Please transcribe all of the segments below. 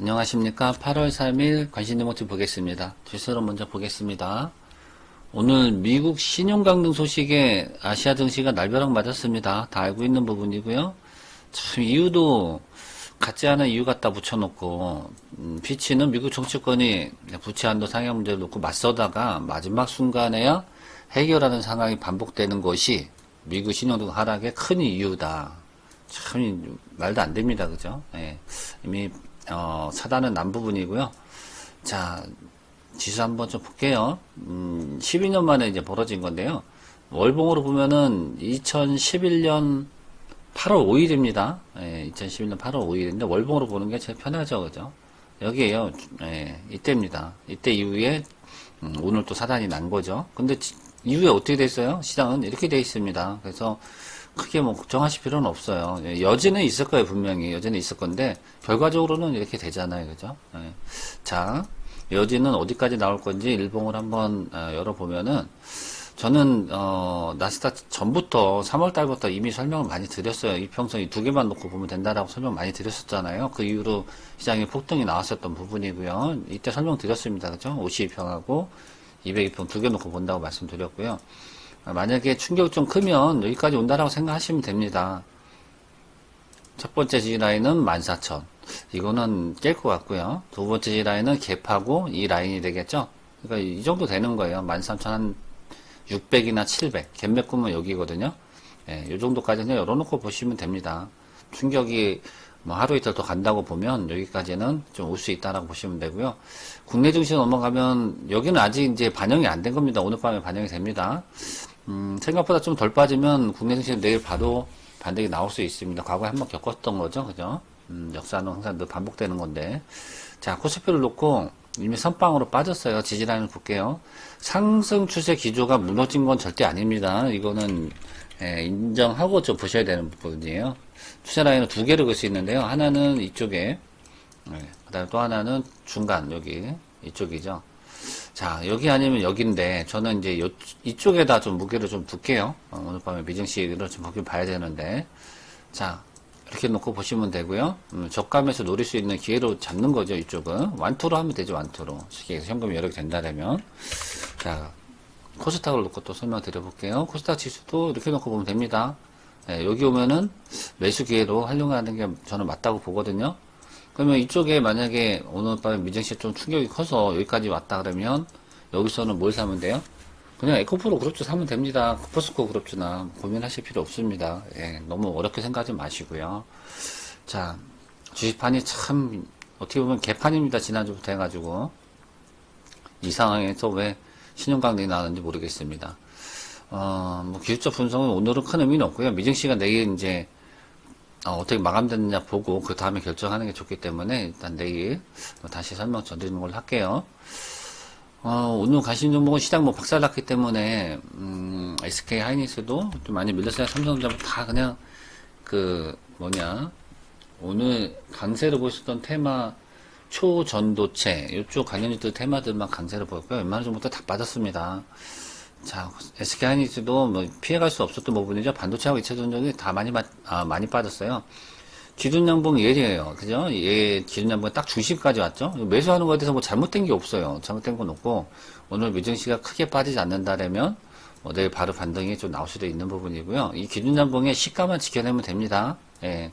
안녕하십니까. 8월 3일 관심대목지 보겠습니다. 주소로 먼저 보겠습니다. 오늘 미국 신용 강등 소식에 아시아 증시가 날벼락 맞았습니다. 다 알고 있는 부분이고요. 참 이유도 같지 않은 이유 갖다 붙여놓고 음, 피치는 미국 정치권이 부채 한도 상향 문제를 놓고 맞서다가 마지막 순간에야 해결하는 상황이 반복되는 것이 미국 신용등 하락의 큰 이유다. 참 말도 안 됩니다, 그죠? 예. 이미 어, 차단은 난 부분이고요. 자, 지수 한번 좀 볼게요. 음, 12년 만에 이제 벌어진 건데요. 월봉으로 보면은 2011년 8월 5일입니다. 예, 2011년 8월 5일인데 월봉으로 보는 게 제일 편하죠, 그죠? 여기에요. 예, 이때입니다. 이때 이후에 음, 오늘 또 사단이 난 거죠. 근데 지- 이후에 어떻게 됐어요? 시장은 이렇게 돼 있습니다. 그래서 크게 뭐 걱정하실 필요는 없어요. 예, 여지는 있을 거예요, 분명히. 여지는 있을 건데, 결과적으로는 이렇게 되잖아요, 그죠? 예. 자, 여지는 어디까지 나올 건지 일봉을 한번 어, 열어보면은, 저는, 어, 나스닥 전부터, 3월 달부터 이미 설명을 많이 드렸어요. 이두 개만 놓고 보면 된다라고 설명 많이 드렸었잖아요. 그 이후로 시장에 폭등이 나왔었던 부분이고요. 이때 설명 드렸습니다. 그죠? 52평하고 202평 두 개 놓고 본다고 말씀드렸고요. 아, 만약에 충격이 좀 크면 여기까지 온다라고 생각하시면 됩니다. 첫 번째 지라인은 14,000. 이거는 깰 것 같고요. 두 번째 지라인은 갭하고 이 라인이 되겠죠? 그러니까 이 정도 되는 거예요. 13,000한 600이나 700. 갭 메꾸면 여기거든요. 예, 이 정도까지 그냥 열어놓고 보시면 됩니다. 충격이 뭐 하루 이틀 더 간다고 보면 여기까지는 좀 올 수 있다라고 보시면 되고요. 국내 증시 넘어가면 여기는 아직 이제 반영이 안 된 겁니다. 오늘 밤에 반영이 됩니다. 음, 생각보다 좀 덜 빠지면 국내 증시는 내일 봐도 반등이 나올 수 있습니다. 과거에 한번 겪었던 거죠. 그죠? 음, 역사는 항상 늘 반복되는 건데. 자, 코스피를 놓고 이미 선빵으로 빠졌어요. 지지라인을 볼게요. 상승 추세 기조가 무너진 건 절대 아닙니다. 이거는 예, 인정하고 좀 보셔야 되는 부분이에요. 추세 라인을 두 개를 그을 수 있는데요. 하나는 이쪽에, 예, 그 다음에 또 하나는 중간, 여기, 이쪽이죠. 자, 여기 아니면 여기인데, 저는 이제 요, 이쪽에다 좀 무게를 좀 둘게요. 어, 오늘 밤에 미증시를 좀 보긴 봐야 되는데. 자, 이렇게 놓고 보시면 되고요. 음, 저감에서 노릴 수 있는 기회로 잡는 거죠, 이쪽은. 완투로 하면 되죠, 완투로. 시계에서 현금이 여러 개 된다면. 자, 코스닥을 놓고 또 설명 드려 볼게요. 코스닥 지수도 이렇게 놓고 보면 됩니다. 예, 여기 오면은 매수 기회로 활용하는 게 저는 맞다고 보거든요. 그러면 이쪽에 만약에 오늘 밤에 미증시 좀 충격이 커서 여기까지 왔다 그러면 여기서는 뭘 사면 돼요? 그냥 에코프로 그룹주 사면 됩니다. 포스코 그룹주나 고민하실 필요 없습니다. 예, 너무 어렵게 생각하지 마시고요. 자, 주식판이 참 어떻게 보면 개판입니다. 지난주부터 해가지고 이 상황에서 왜 신용강등이 나왔는지 모르겠습니다. 어, 뭐 기술적 분석은 오늘은 큰 의미는 없고요. 미증시가 내일 이제 어, 떻게 마감됐느냐 보고 그 다음에 결정하는 게 좋기 때문에 일단 내일 다시 설명 전드리는 걸로 할게요. 어, 오늘 가신 종목은 시장 뭐 박살났기 때문에 음, SK 하이닉스도 좀 많이 밀렸어요. 삼성전자 다 그냥 그 뭐냐 오늘 강세를 보셨던 테마 초전도체 이쪽 관련주들 테마들만 강세를 보였고요. 웬만한 종목들 다 빠졌습니다. 자, SK 하이닉스도 뭐 피해갈 수 없었던 부분이죠. 반도체하고 이차 전력이 다 많이 빠, 아, 많이 빠졌어요. 기준 양봉 예리해요. 그죠? 예, 기준 양봉이 딱 중심까지 왔죠? 매수하는 거에 대해서 뭐 잘못된 게 없어요. 잘못된 건 없고, 오늘 미증시가 크게 빠지지 않는다라면, 뭐 내일 바로 반등이 좀 나올 수도 있는 부분이고요. 이 기준 양봉의 시가만 지켜내면 됩니다. 예.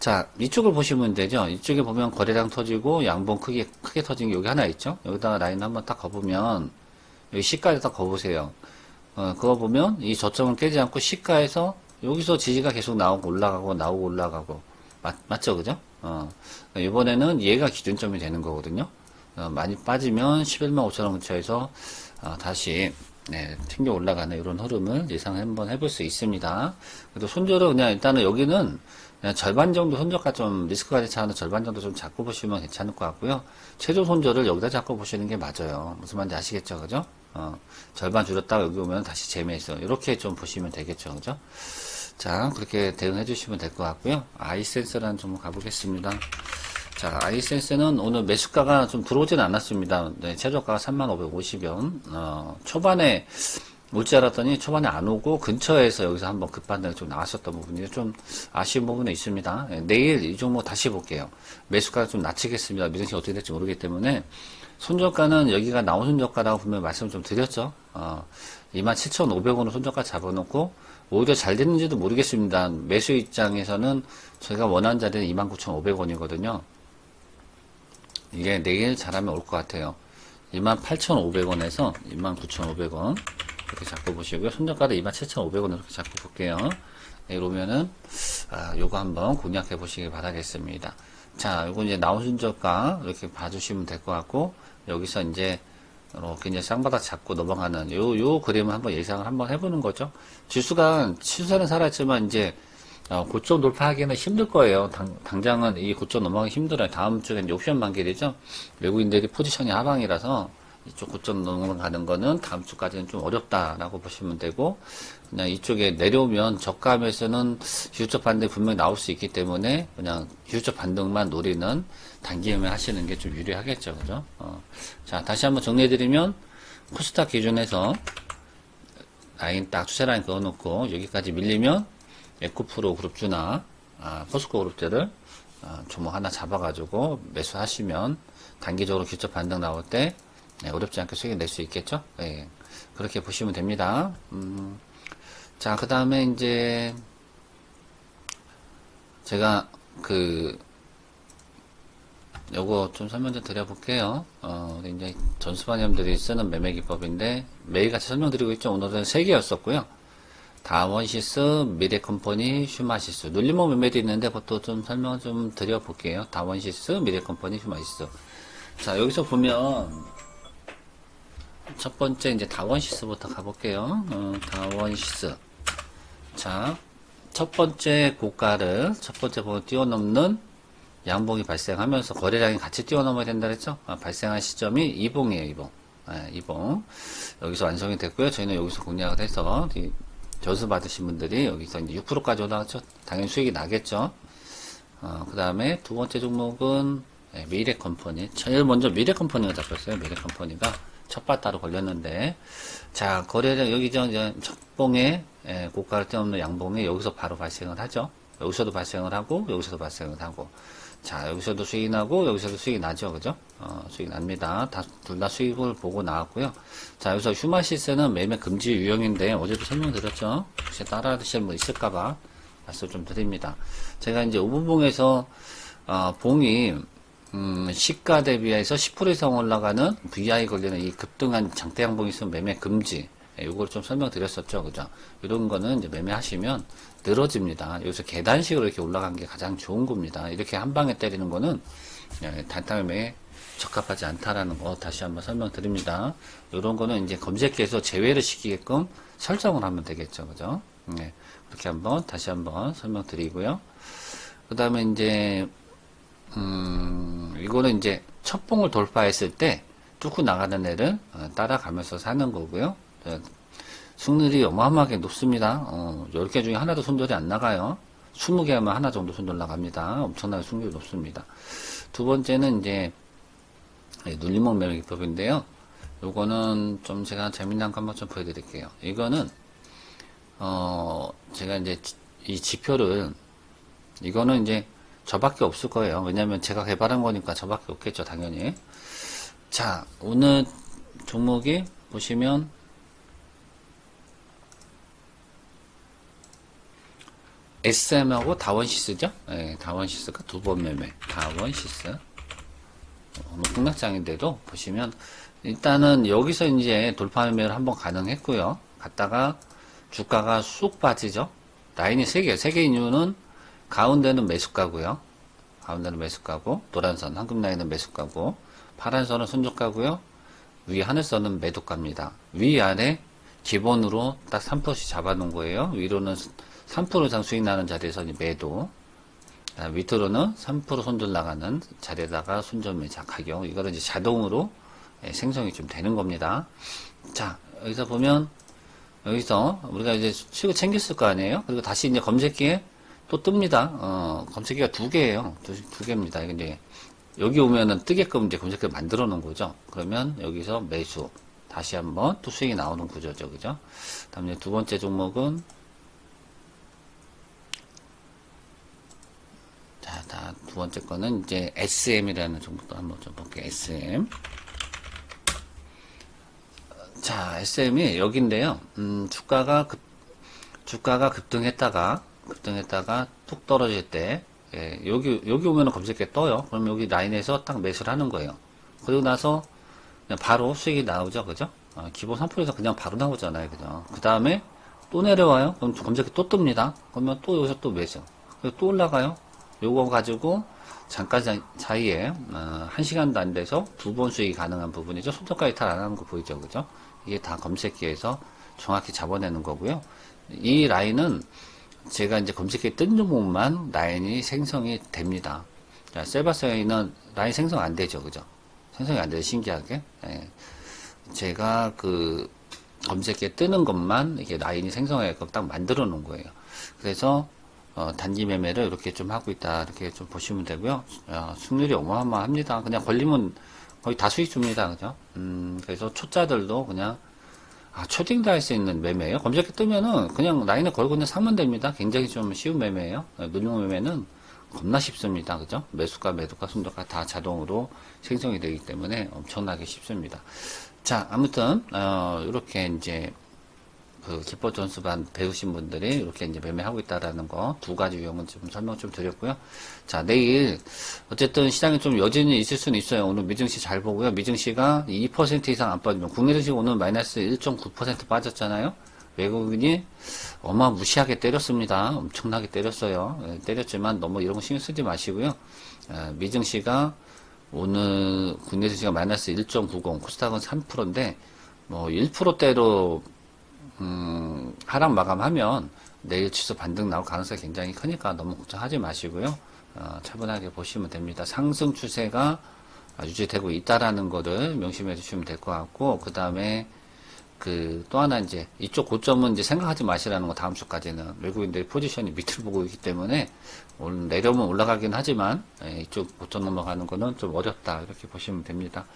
자, 이쪽을 보시면 되죠. 이쪽에 보면 거래량 터지고, 양봉 크게, 크게 터진 게 여기 하나 있죠? 여기다가 라인 한번 딱 거보면, 여기 시가에 딱 거보세요. 어, 그거 보면 이 저점을 깨지 않고 시가에서 여기서 지지가 계속 나오고 올라가고 나오고 올라가고 맞, 맞죠 그죠? 어, 이번에는 얘가 기준점이 되는 거거든요. 어, 많이 빠지면 11만 5천 원 근처에서 어, 다시 네, 튕겨 올라가는 이런 흐름을 예상 한번 해볼 수 있습니다. 그래도 손절은 그냥 일단은 여기는 그냥 절반 정도 손절가 좀 리스크가 되지 않은 절반 정도 좀 잡고 보시면 괜찮을 것 같고요. 최종 손절을 여기다 잡고 보시는 게 맞아요. 무슨 말인지 아시겠죠, 그죠? 어, 절반 줄였다가 여기 오면 다시 재매있어. 이렇게 좀 보시면 되겠죠, 그죠? 자, 그렇게 대응해 주시면 될 것 같고요. 아이센스라는 종목 가보겠습니다. 자, 아이센스는 오늘 매수가가 좀 들어오진 않았습니다. 네, 최저가가 3550원. 어, 초반에 올 줄 알았더니 초반에 안 오고 근처에서 여기서 한번 급반등이 좀 나왔었던 부분이 좀 아쉬운 부분이 있습니다. 예, 내일 이 종목 다시 볼게요. 매수가 좀 낮추겠습니다. 미등시 어떻게 될지 모르기 때문에 손절가는 여기가 나온 손절가라고 분명히 말씀을 좀 드렸죠. 어, 27,500원으로 손절가 잡아놓고 오히려 잘 됐는지도 모르겠습니다. 매수 입장에서는 저희가 원하는 자리는 29,500원이거든요. 이게 내일 잘하면 올 것 같아요. 28,500원에서 29,500원 이렇게 잡고 보시고요. 손절가를 27,500원으로 이렇게 잡고 볼게요. 내일 오면은 아, 요거 한번 공략해 보시길 바라겠습니다. 자, 요거 이제 나온 손절가 이렇게 봐주시면 될 것 같고 여기서 이제 이렇게 이제 쌍바닥 잡고 넘어가는 요, 요 그림을 한번 예상을 한번 해보는 거죠. 지수가 치수는 살았지만 이제 어, 고점 돌파하기는 힘들 거예요. 당, 당장은 이 고점 넘어가기 힘들어요. 다음 주엔 옵션 만기 되죠. 외국인들이 포지션이 하방이라서 이쪽 고점 넘어가는 거는 다음 주까지는 좀 어렵다라고 보시면 되고 그냥 이쪽에 내려오면 저감에서는 휴적 반등 분명히 나올 수 있기 때문에 그냥 휴적 반등만 노리는 단기에만 하시는 게 좀 유리하겠죠. 그죠? 어. 자, 다시 한번 정리해 드리면 코스닥 기준에서 라인 딱 추세 라인 그어놓고 여기까지 밀리면 에코프로 그룹주나 아, 포스코 그룹주를 아, 종목 하나 잡아가지고 매수하시면 단기적으로 기초 반등 나올 때 네, 어렵지 않게 수익을 낼 수 있겠죠? 예, 그렇게 보시면 됩니다. 음, 자, 그 다음에 이제 제가 그 요거 좀 설명 좀 드려볼게요. 어, 이제 전수반염들이 쓰는 매매 기법인데 매일같이 설명드리고 있죠. 오늘은 세 개였었고요. 다원시스, 미래컴퍼니, 슈마시스. 눌림목 매매도 있는데 그것도 좀 설명 좀 드려볼게요. 다원시스, 미래컴퍼니, 슈마시스. 자, 여기서 보면 첫 번째 이제 다원시스부터 가볼게요. 어, 다원시스. 자, 첫 번째 고가를 첫 번째 보고 뛰어넘는 양봉이 발생하면서 거래량이 같이 뛰어넘어야 된다 그랬죠? 아, 발생한 시점이 이봉이에요, 이봉. 아, 이봉. 여기서 완성이 됐고요. 저희는 여기서 공략을 해서 이 저수 받으신 분들이 여기서 이제 6%까지 올라갔죠. 당연히 수익이 나겠죠. 어, 그 다음에 두 번째 종목은 네, 미래 컴퍼니. 제일 먼저 미래 컴퍼니가 잡혔어요. 미래 컴퍼니가 첫 바따로 걸렸는데, 자, 거래량, 여기 저, 첫봉에, 예, 고가를 뛰어넘는 양봉에 여기서 바로 발생을 하죠. 여기서도 발생을 하고, 여기서도 발생을 하고. 자, 여기서도 수익이 나고, 여기서도 수익이 나죠. 그죠? 어, 수익이 납니다. 다, 둘 다 수익을 보고 나왔고요. 자, 여기서 휴마시스는 매매 금지 유형인데, 어제도 설명드렸죠? 혹시 따라 드시는 분 있을까봐 말씀 좀 드립니다. 제가 이제 5분봉에서, 어, 봉이, 음, 시가 대비해서 10% 이상 올라가는 VI 걸리는 이 급등한 장대 양봉이 있으면 매매 금지. 예, 요걸 좀 설명드렸었죠. 그죠? 이런 거는 이제 매매하시면 늘어집니다. 여기서 계단식으로 이렇게 올라간 게 가장 좋은 겁니다. 이렇게 한 방에 때리는 거는 예, 단타 매매에 적합하지 않다라는 거 다시 한번 설명드립니다. 이런 거는 이제 검색해서 제외를 시키게끔 설정을 하면 되겠죠. 그죠? 네. 그렇게 한번 다시 한번 설명드리고요. 그 다음에 이제 음, 이거는 이제 첫 봉을 돌파했을 때 뚫고 나가는 애를 어, 따라가면서 사는 거고요. 어, 승률이 어마어마하게 높습니다. 어, 10개 중에 하나도 손절이 안 나가요. 20개 하면 하나 정도 손절 나갑니다. 엄청나게 승률이 높습니다. 두 번째는 이제 예, 눌림목 매매 기법인데요. 요거는 좀 제가 재미난 거 한번 좀 보여드릴게요. 이거는 어 제가 이제 지- 이 지표를 이거는 이제 저밖에 없을 거예요. 왜냐면 제가 개발한 거니까 저밖에 없겠죠, 당연히. 자, 오늘 종목이 보시면 SM하고 다원시스죠? 네, 다원시스가 두 번 매매. 다원시스. 오늘 폭락장인데도 보시면 일단은 여기서 이제 돌파 매매를 한번 가능했고요. 갔다가 주가가 쑥 빠지죠. 라인이 세 개예요. 세 개인 이유는 가운데는 매수가고요. 가운데는 매수가고 노란 선 황금 라인은 매수가고 파란 선은 손절가고요. 위 하늘선은 매도가입니다. 위 아래 기본으로 딱 3%씩 잡아놓은 거예요. 위로는 3% 이상 수익 나는 자리에서 매도. 아, 밑으로는 3% 손절 나가는 자리에다가 손절 매자 가격. 이거는 이제 자동으로 예, 생성이 좀 되는 겁니다. 자, 여기서 보면 여기서 우리가 이제 수익을 챙겼을 거 아니에요? 그리고 다시 이제 검색기에 또 뜹니다. 어, 검색기가 두 개예요. 두, 두 개입니다. 이제 여기 오면은 뜨게끔 이제 검색기를 만들어 놓은 거죠. 그러면 여기서 매수 다시 한번 또 수익이 나오는 구조죠. 그죠? 다음에 두 번째 종목은 자, 다 두 번째 거는 이제 SM이라는 종목도 한번 좀 볼게요. SM. 자, SM이 여기인데요. 음, 주가가 급, 주가가 급등했다가, 급등했다가 툭 떨어질 때, 예, 여기, 여기 오면은 검색에 떠요. 그럼 여기 라인에서 딱 매수를 하는 거예요. 그리고 나서 바로 수익이 나오죠. 그죠? 어, 기본 3%에서 그냥 바로 나오잖아요. 그죠? 그 다음에 또 내려와요. 그럼 검색에 또 뜹니다. 그러면 또 여기서 또 매수. 그리고 또 올라가요. 요거 가지고 잠깐 사- 사이에 어, 한 시간도 안 돼서 두 번 수익이 가능한 부분이죠. 손절가 이탈 안 하는 거 보이죠, 그죠? 이게 다 검색기에서 정확히 잡아내는 거고요. 이 라인은 제가 이제 검색기에 뜬 종목만 라인이 생성이 됩니다. 자, 셀바스에는 라인 생성 안 되죠, 그죠? 생성이 안 돼요, 신기하게. 예. 제가 그 검색기에 뜨는 것만 이게 라인이 생성해서 딱 만들어 놓은 거예요. 그래서 어, 단기 매매를 이렇게 좀 하고 있다 이렇게 좀 보시면 되고요. 어, 승률이 어마어마합니다. 그냥 걸리면 거의 다 수익 줍니다. 그죠? 음, 그래서 초짜들도 그냥 아, 초딩도 할 수 있는 매매예요. 검색해 뜨면은 그냥 라인을 걸고 그냥 사면 됩니다. 굉장히 좀 쉬운 매매예요. 어, 눈용 매매는 겁나 쉽습니다. 그죠? 매수가, 매도가, 순도가 다 자동으로 생성이 되기 때문에 엄청나게 쉽습니다. 자, 아무튼 어, 이렇게 이제 그 기법 전수반 배우신 분들이 이렇게 이제 매매하고 있다라는 거 두 가지 유형은 좀 설명 좀 드렸고요. 자, 내일 어쨌든 시장에 좀 여진이 있을 수는 있어요. 오늘 미증시 잘 보고요. 미증시가 2% 이상 안 빠지면 국내 증시 오늘 마이너스 1.9% 빠졌잖아요. 외국인이 어마무시하게 때렸습니다. 엄청나게 때렸어요. 예, 때렸지만 너무 이런 거 신경 쓰지 마시고요. 예, 미증시가 오늘 국내 증시가 마이너스 1.90, 코스닥은 3%인데 뭐 1%대로 음, 하락 마감하면 내일 취소 반등 나올 가능성이 굉장히 크니까 너무 걱정하지 마시고요. 어, 차분하게 보시면 됩니다. 상승 추세가 유지되고 있다라는 거를 명심해 주시면 될 것 같고, 그 다음에 그 또 하나 이제 이쪽 고점은 이제 생각하지 마시라는 거 다음 주까지는 외국인들이 포지션이 밑을 보고 있기 때문에 오늘 내려오면 올라가긴 하지만 예, 이쪽 고점 넘어가는 거는 좀 어렵다 이렇게 보시면 됩니다.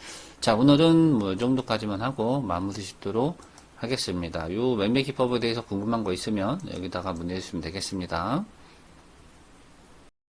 자 오늘은 뭐 이 정도까지만 하고 마무리 짓도록 하겠습니다. 요 기법에 대해서 궁금한 거 있으면 여기다가 문의해 주시면 되겠습니다.